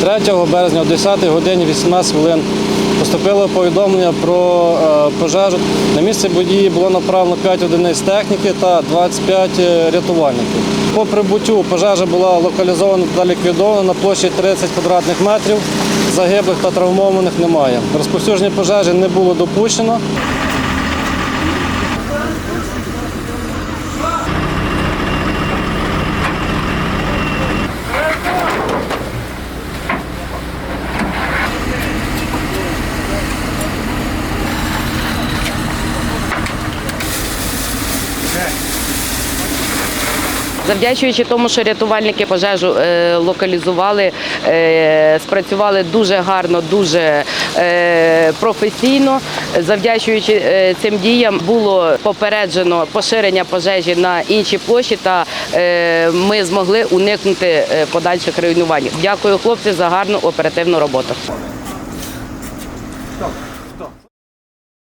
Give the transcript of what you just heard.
3 березня о 10 годині 18 хвилин поступило повідомлення про е, пожежу. На місце події було направлено 5 одиниць техніки та 25 рятувальників. По прибуттю пожежа була локалізована та ліквідована на площі 30 квадратних метрів. Загиблих та травмованих немає. Розповсюдження пожежі не було допущено. Завдячуючи тому, що рятувальники пожежу е, локалізували, е, спрацювали дуже гарно, дуже е, професійно. Завдячуючи цим діям було попереджено поширення пожежі на інші площі, та ми змогли уникнути подальших руйнувань. Дякую, хлопці, за гарну оперативну роботу.